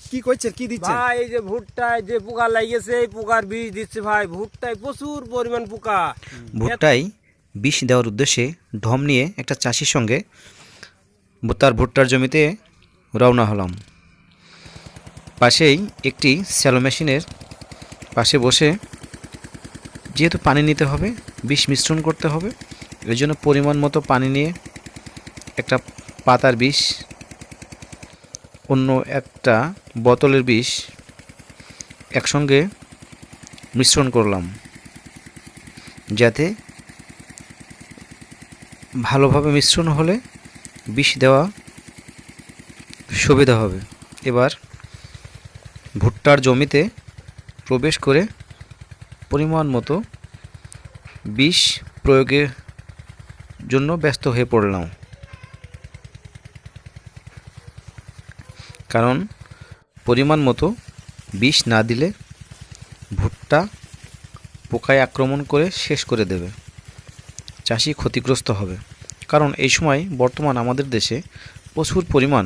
কি করছেন? কি দিচ্ছেন? ভাই এই যে ভুট্টায় যে পোকা লাগিয়েছে এই পোকার বীজ দিচ্ছে ভাই। ভুট্টায় প্রচুর পরিমাণ পোকা। ভুট্টায় বিষ দেওয়ার উদ্দেশ্যে ঢম নিয়ে একটা চাষির সঙ্গে তার ভুট্টার জমিতে রওনা হলাম। পাশেই একটি স্যালো মেশিনের পাশে বসে যেহেতু পানি নিতে হবে বিষ মিশ্রণ করতে হবে এর জন্য পরিমাণ মতো পানি নিয়ে একটা পাতার বিষ অন্য একটা বোতলের বিষ একসঙ্গে মিশ্রণ করলাম, যাতে ভালোভাবে মিশ্রণ হলে বিষ দেওয়া সুবিধা হবে। এবার ভুট্টার জমিতে প্রবেশ করে পরিমাণ মতো বিষ প্রয়োগের জন্য ব্যস্ত হয়ে পড়লাম। কারণ পরিমাণ মতো বিষ না দিলে ভুট্টা পোকায় আক্রমণ করে শেষ করে দেবে। চাষি ক্ষতিগ্রস্ত হবে। কারণ এই সময় বর্তমান আমাদের দেশে প্রচুর পরিমাণ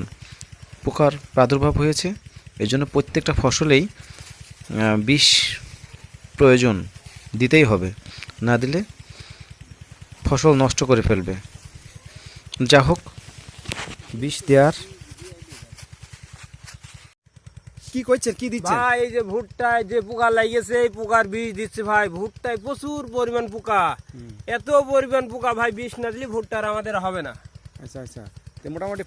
পোকার প্রাদুর্ভাব হয়েছে। এই জন্য প্রত্যেকটা ফসলেই বিষ প্রয়োজন দিতেই হবে। না দিলে ফসল নষ্ট করে ফেলবে। যা হোক বিষ দেওয়ার কি করছেন? কি দিচ্ছেন? ভাই এই যে ভুট্টায় যে পোকা লাগিয়েছে এই পোকার বীজ দিচ্ছে ভাই। ভুট্টায় প্রচুর পরিমাণ পোকা। এত পরিমাণ পোকা ভাই বিষ না দিলে ভুট্টার আমাদের হবে না। আচ্ছা আচ্ছা। তো মোটামুটি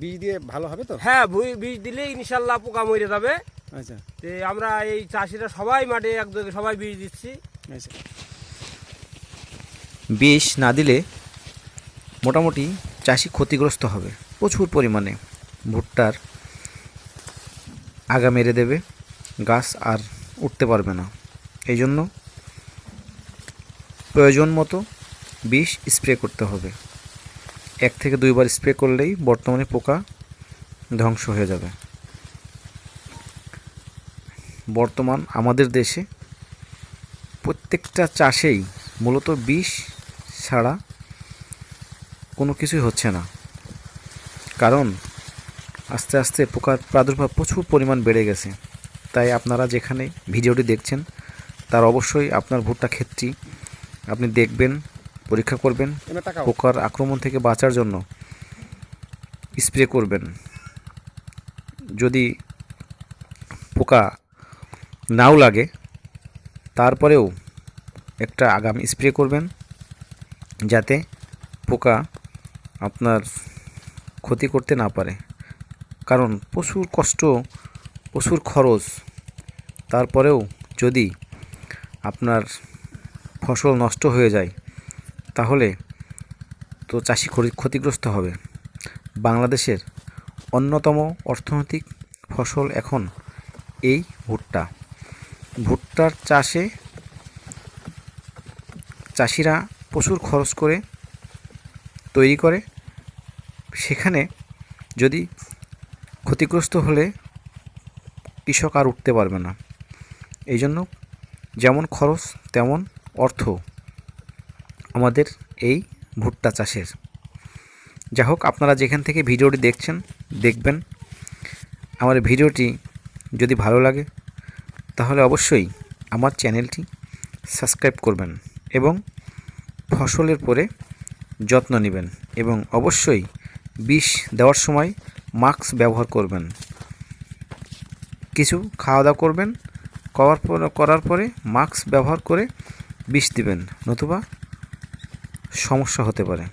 বীজ দিয়ে ভালো হবে তো? হ্যাঁ ভুই- বীজ দিলে ইনশাল্লাহ পোকা মরে যাবে। আচ্ছা। তে আমরা এই চাষিরা সবাই মাঠে একযোগে সবাই বীজ দিচ্ছি। আচ্ছা। বিষ না দিলে মোটামুটি চাষি ক্ষতিগ্রস্ত হবে প্রচুর পরিমাণে ভুট্টার। আগা মেরে দেবে, গাছ আর উঠতে পারবে না। এই জন্য প্রয়োজন মতো বিষ স্প্রে করতে হবে। এক থেকে দুইবার স্প্রে করলেই বর্তমানে পোকা ধ্বংস হয়ে যাবে। বর্তমান আমাদের দেশে প্রত্যেকটা চাষেই মূলত বিষ ছাড়া কোনো কিছুই হচ্ছে না। কারণ আস্তে আস্তে পোকার প্রাদুর্ভাব প্রচুর পরিমাণ বেড়ে গেছে। তাই আপনারা যেখানে ভিডিওটি দেখছেন তার অবশ্যই আপনার ভুট্টা ক্ষেতটি আপনি দেখবেন পরীক্ষা করবেন পোকার আক্রমণ থেকে বাঁচার জন্য স্প্রে করবেন। যদি পোকা নাও লাগে তারপরেও একটা আগাম স্প্রে করবেন যাতে পোকা আপনার ক্ষতি করতে না পারে। কারণ প্রচুর কষ্ট, প্রচুর খরচ। তারপরেও যদি আপনার ফসল নষ্ট হয়ে যায়, তাহলে তো চাষি ক্ষতি- ক্ষতিগ্রস্ত হবে। বাংলাদেশের অন্যতম অর্থনৈতিক ফসল এখন এই ভুট্টা। ভুট্টার চাষে চাষিরা প্রচুর খরচ করে তৈরি করে। সেখানে যদি ক্ষতিগ্রস্ত হলে কৃষক আর উঠতে পারবে না। এই জন্য যেমন খরচ, তেমন অর্থ আমাদের এই ভুট্টা চাষের। যা হোক, আপনারা যেখান থেকে ভিডিওটি দেখছেন, দেখবেন। আমার ভিডিওটি যদি ভালো লাগে, তাহলে অবশ্যই আমার চ্যানেলটি সাবস্ক্রাইব করবেন এবং ফসলের পরে যত্ন নেবেন এবং অবশ্যই বিষ দেওয়ার সময় মাস্ক ব্যবহার করবেন। কিছু খাওয়া দাওয়া করবেন, করার পর, করার পরে মাস্ক ব্যবহার করে বিষ দিবেন, নতুবা সমস্যা হতে পারে।